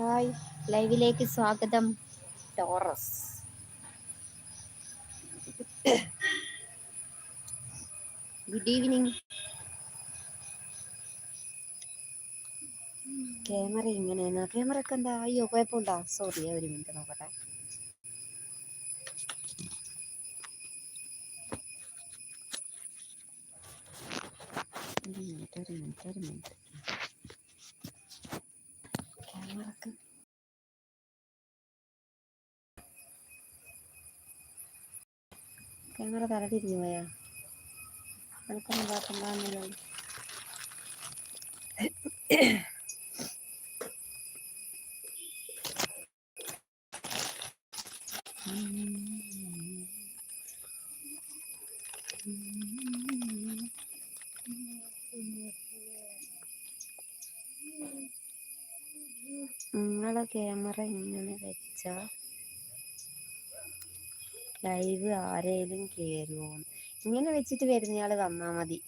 Hi. ലൈവിലേക്ക് സ്വാഗതം. Taurus. Good evening. Camera ഇങ്ങനെയാണ്. ക്യാമറ ഒക്കെ എന്താ? അയ്യോ കുഴപ്പമുണ്ടോ? സോറി ഒരു മിനിറ്റ് നോക്കട്ടെ. ഒരു മിനിറ്റ് ഒരു മിനിറ്റ് ഒരു മിനിറ്റ്. ക്യാമറ തലതിരിഞ്ഞു പോയാ എനിക്കൊന്നും കുഴപ്പമില്ലാന്നല്ലോ നിങ്ങളെ ക്യാമറ ഇങ്ങനെ വെച്ച ലൈവ് ആരേലും കേറുമോ ഇങ്ങനെ വെച്ചിട്ട് വരുന്നയാൾ വന്നാ മതി.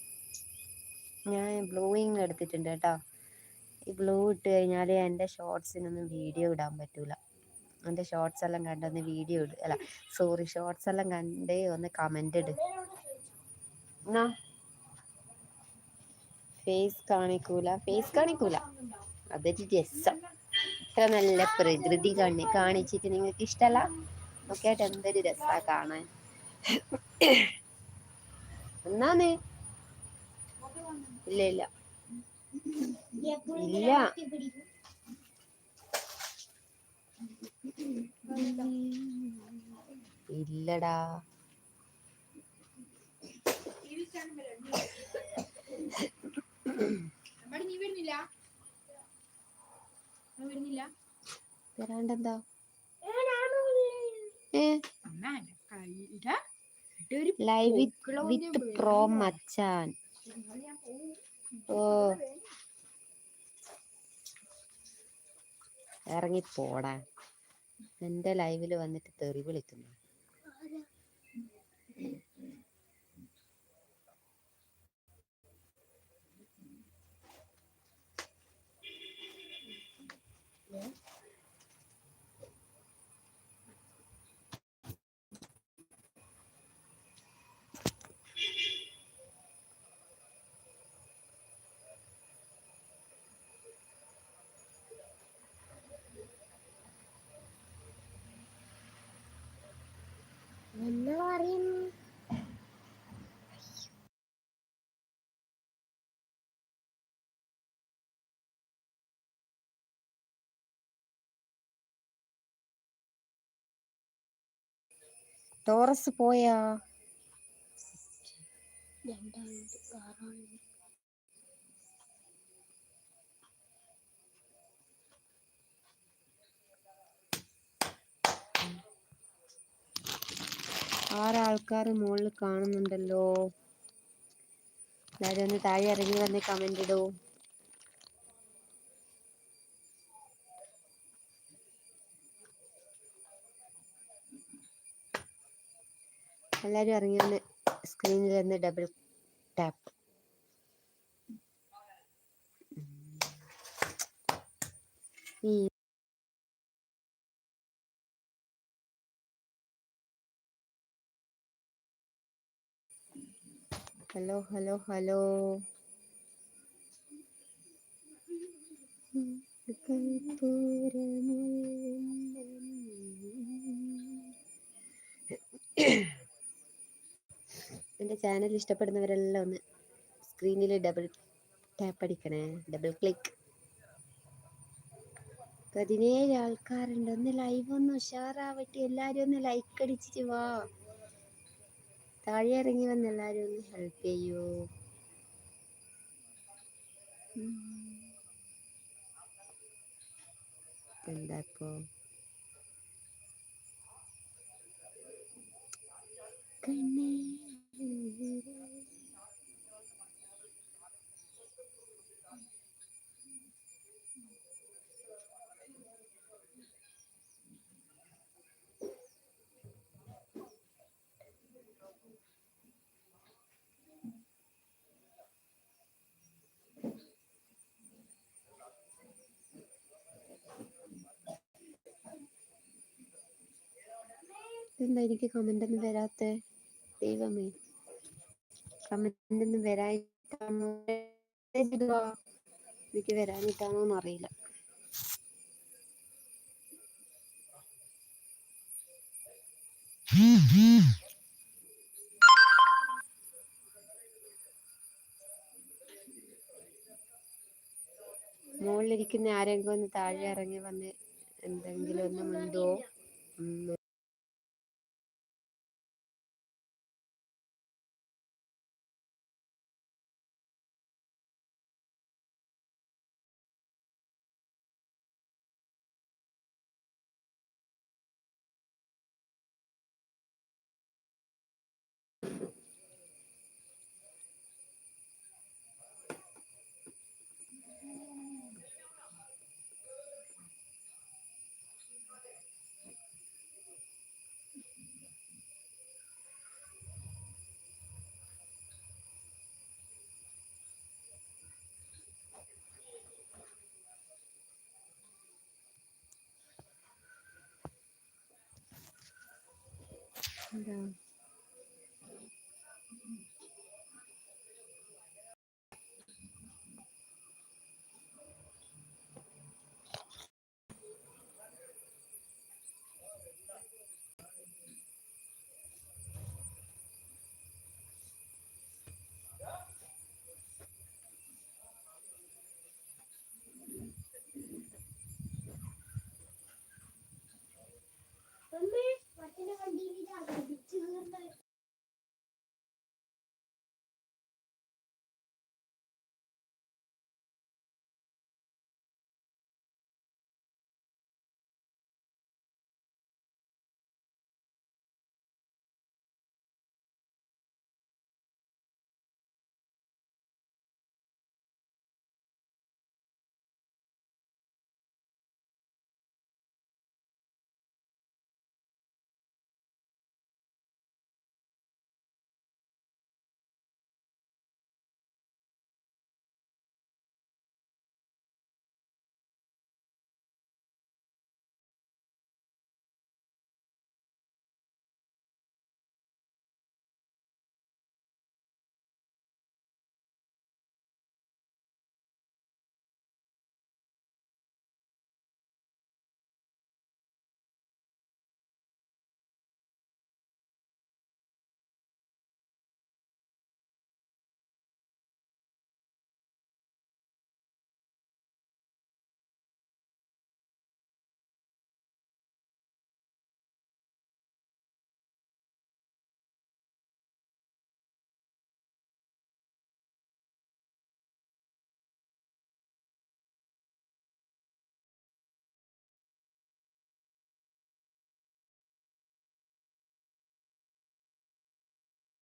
ഞാൻ ബ്ലൂയിങ് എടുത്തിട്ടുണ്ട് കേട്ടോ. ഈ ബ്ലൂ ഇട്ട് കഴിഞ്ഞാൽ എന്റെ ഷോർട്സിനൊന്നും വീഡിയോ ഇടാൻ പറ്റൂല. എന്റെ ഷോർട്സ് എല്ലാം കണ്ടൊന്ന് വീഡിയോ ഇട്. അല്ല സോറി ഷോർട്സ് എല്ലാം കണ്ടേ ഒന്ന് കമന്റ് ഇട്. ഫേസ് കാണിക്കൂല. ഫേസ് കാണിക്കൂല. അതൊരു രസം. ഇത്ര നല്ല പ്രകൃതി കാണി കാണിച്ചിട്ട് നിങ്ങൾക്ക് ഇഷ്ടമല്ല നോക്കിയായിട്ട് എന്തൊരു രസാ കാണാൻ. എന്നാന്ന്? ഇല്ല ഇല്ല. ഇല്ല. ഇല്ലടാ. നീ വരുന്നില്ല? വരുന്നില്ല? വരാണ്ടെന്താ ഏ അമ്മ എന്റെ കയ്യിൽ ഒരു ലൈവ് വിത്ത് പ്രോ മച്ചാൻ. ഓ. ഇറങ്ങി പോടാ എന്റെ ലൈവിൽ വന്നിട്ട് തെറി വിളിക്കുന്നു എന്ന് പറയും ടോറസ് പോയാ? ആറാൾക്കാർ മുകളിൽ കാണുന്നുണ്ടല്ലോ? എല്ലാവരും ഒന്ന് താഴെ ഇറങ്ങി വന്ന് കമന്റ് ഇടൂ. എല്ലാവരും ഇറങ്ങി സ്ക്രീനിൽ നിന്ന് double tap hello hello hello hello. എന്റെ ചാനൽ ഇഷ്ടപ്പെടുന്നവരെല്ലാം ഒന്ന് സ്ക്രീനിൽ ഡബിൾ ടാപ്പ് അടിക്കണേ. ഡബിൾ ക്ലിക്ക് പതിനേഴ് ആൾക്കാരുണ്ട്. ഒന്ന് ലൈവ് ഒന്ന് ഉഷാറാവട്ടെ. എല്ലാവരും ഒന്ന് ലൈക്ക് അടിച്ചിട്ട് വാ. താഴെ ഇറങ്ങി വന്ന് എല്ലാവരും ഒന്ന് ഹെൽപ്പ് ചെയ്യൂ. എന്താ ഇപ്പോ? ഇതെന്താ എനിക്ക് കമന്റ് ഒന്നും വരാത്ത? ദൈവമേ. കമന്റ് ഒന്നും ഇടുവാ. എനിക്ക് വരാനിട്ടാണോ അറിയില്ല. മുകളിലിരിക്കുന്ന ആരെങ്കിലും ഒന്ന് താഴെ ഇറങ്ങി വന്ന് എന്തെങ്കിലും ഒന്ന് ഉം. എന്താ